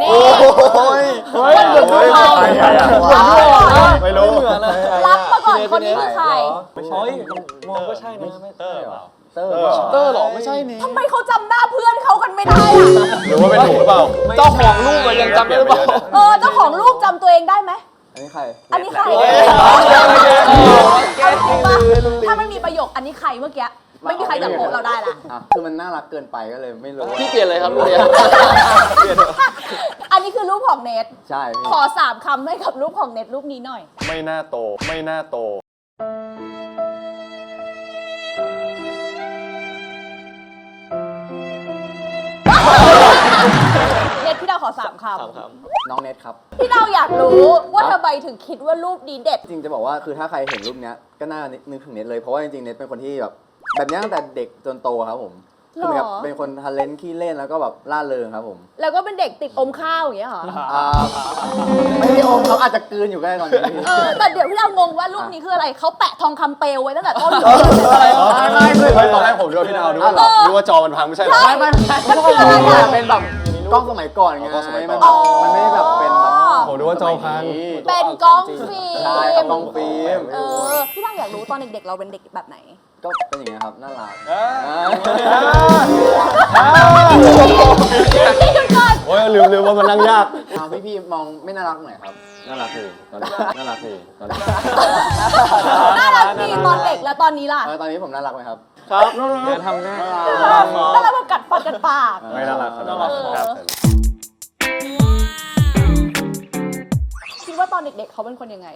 นี่ โอ้ยเฮ้ยเหมือนผู้ชายใครอะไม่รู้รับมาก่อนคนนี้คือใครไม่ใช่มองก็ใช่นะไม่เตอร์เปล่าเตอร์เตอร์หรอไม่ใช่นี่ทำไมเขาจำหน้าเพื่อนเขากันไม่ได้อะหรือว่าเป็นหนูหรือเปล่าเจ้าของรูปอะยังจำได้หรือเปล่าเออเจ้าของรูปจำตัวเองได้ไหมอันนี้ใคร อันนี้ใครเฮ้ยเอาจริงปะถ้าไม่มีประโยคอันนี้ใครเมื่อกี้ไม่มีใครจำโปะเราได้ละอะคือมันน่ารักเกินไปก็เลยไม่รู้พี่เปลี่ยนเลยครับรูปเนี้ยอันนี้คือรูปของเนทใช่พี่ขอสามคำให้กับรูปของเนทรูปนี้หน่อย ไม่น่าโต ไม่น่าโต เนทพี่ดาวขอสามคสามคน้องเน็ตครับำพี่ดาวอยากรู้ว่าทำไมถึงคิดว่ารูปนี้เด็ด จริงจะบอกว่าคือถ้าใครเห็นรูปเนี้ยก็น่านึกถึงเน็ตเลยเพราะว่าจริงๆเน็ตเป็นคนที่แบบแบบเนี้ยตั้งแต่เด็กจนโตครับผม คือเหมือนกับหรอเป็นคนทันเลนขี้เล่นแล้วก็แบบล่าเริงครับผมแล้วก็เป็นเด็กติดอมข้าวอย่างเงี้ยเหรอ อ่าไม่ได้อมเขาอาจจะกลืนอยู่ก็ได้ตอนนี้พี่เออ แต่เดี๋ยวพี่ดาวงงว่ารูปนี้คืออะไร เขาแปะทองคำเปลวไว้ตั้งแต่ต้นเลย ไม่ไม่ไม่เฮ้ยตอนแรกผมดูว่าพี่ดาวดูว่าอ้าวเหรอดูว่าจอมันพังไม่ใช่เหรอ ไม่ไม่ไม่มันคืออะไรอะเป็นแบบกล้องสมัยก่อนไงอ๋อกล้องสมัยก่มัอนนแบบมันไม่ได้แบบเป็นแบบผมดูว่าจอพัง เป็นกล้องฟิล์ใช่ครับมกล้องฟิล์ม เออพี่ดาวอยากรู้ตอนเด็กๆเราเป็นเด็กแบบไหน ก็เป็นอย่างเงี้ยครับน่ารักอ่าพี่หยุดก่อนโอ้ยลืมลืมว่ามันนั่งยากอ่าพี่พี่ๆมองไม่น่ารักหน่อยครับ น่ารักดีตอนนี้น่ารักดีตอนนี้น่ารักดีตอนเด็กแล้วตอนนี้ล่ะเออตอนนี้ผมน่ารักไหมครับ ครับเดี๋ยวทำหน้าน่ารักแบบกัดฟันกัดปาก ไม่น่ารักครับเออครับ คิดว่าตอนเด็กๆเขาเป็นคนยังไง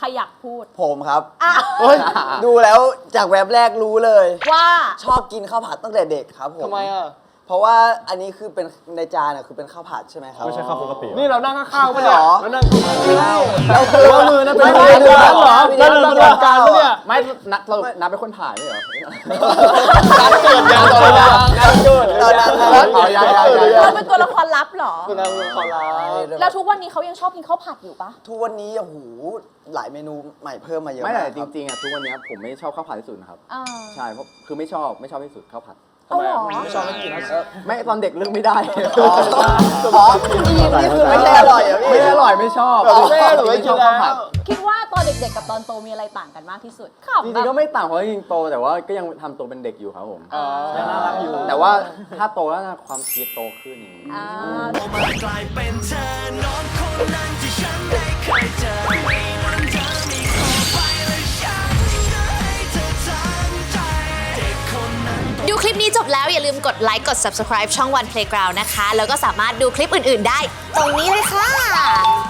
ใครอยากพูด ผมครับอะเฮ้ยดูแล้วจากแวบแรกรู้เลย ว่า ชอบกินข้าวผัดตั้งแต่เด็กครับผมทำไมอะ เพราะว่าอันนี้คือเป็นในจานน่ะคือเป็นข้าวผัดใช่ไหมครับ ไม่ใช่ข้าวปกตินี่เรานั่งข้างๆปะเหเนี่ยรอเรานั่งข้างๆเราคือว่ามือนั่นเป็นไม่มือไม่เดียวกันเหรอไม่นั่ได้นเป็นตัวการปะเนี่ยไม่นัดเรานัดเป็นคนถ่ายไม่เหรอการเกิดยังตอนนั้นงานเกิดตอนนั้นอ๋อยังยังยังเราเป็นตัวละครลับเหรอคุณนางขอลาแล้วทุกวันนี้เขายังชอบกินข้าวผัดอยู่ปะทุกวันนี้โอ้โหหลายเมนูใหม่เพิ่มมาเยอะไม่แต่ากจริงๆอะทุกวันเนี้ยผมไม่ชอบข้าวผัดที่สุดนะครับอ่าใช่เพราะคือไม่ชอบไม่ชอบที่สุดข้าวผัด เอาเหรอไม่ชอบไม่กินไม่ตอนเด็กเลือกไม่ได้อ๋ออ๋อนี่นี่คือไม่ใช่อร่อยเหรอะพี่ไม่อร่อยไม่ชอบแม่หนูไม่กินชอบแล้ข้าวผัดวคิดว่าตอนเด็กๆกับตอนโตมีอะไรต่างกันมากที่สุดขำจแบริงๆก็บไม่ต่างเพราะจริงๆโตแต่ว่าก็ยังทำตัวเป็นเด็กอยู่ครับผมอ่ายังน่ารักอยู่แต่ว่าถ้าโตแล้วนะความคิดโตขึ้นอย่างนี้อ่ากลายเป็นเธอน้องคนนั้นที่ฉันได้เคยเจอ คลิปนี้จบแล้วอย่าลืมกดไลค์กด subscribe ช่อง One Playground นะคะ แล้วก็สามารถดูคลิปอื่น ๆ ได้ ตรงนี้เลยค่ะ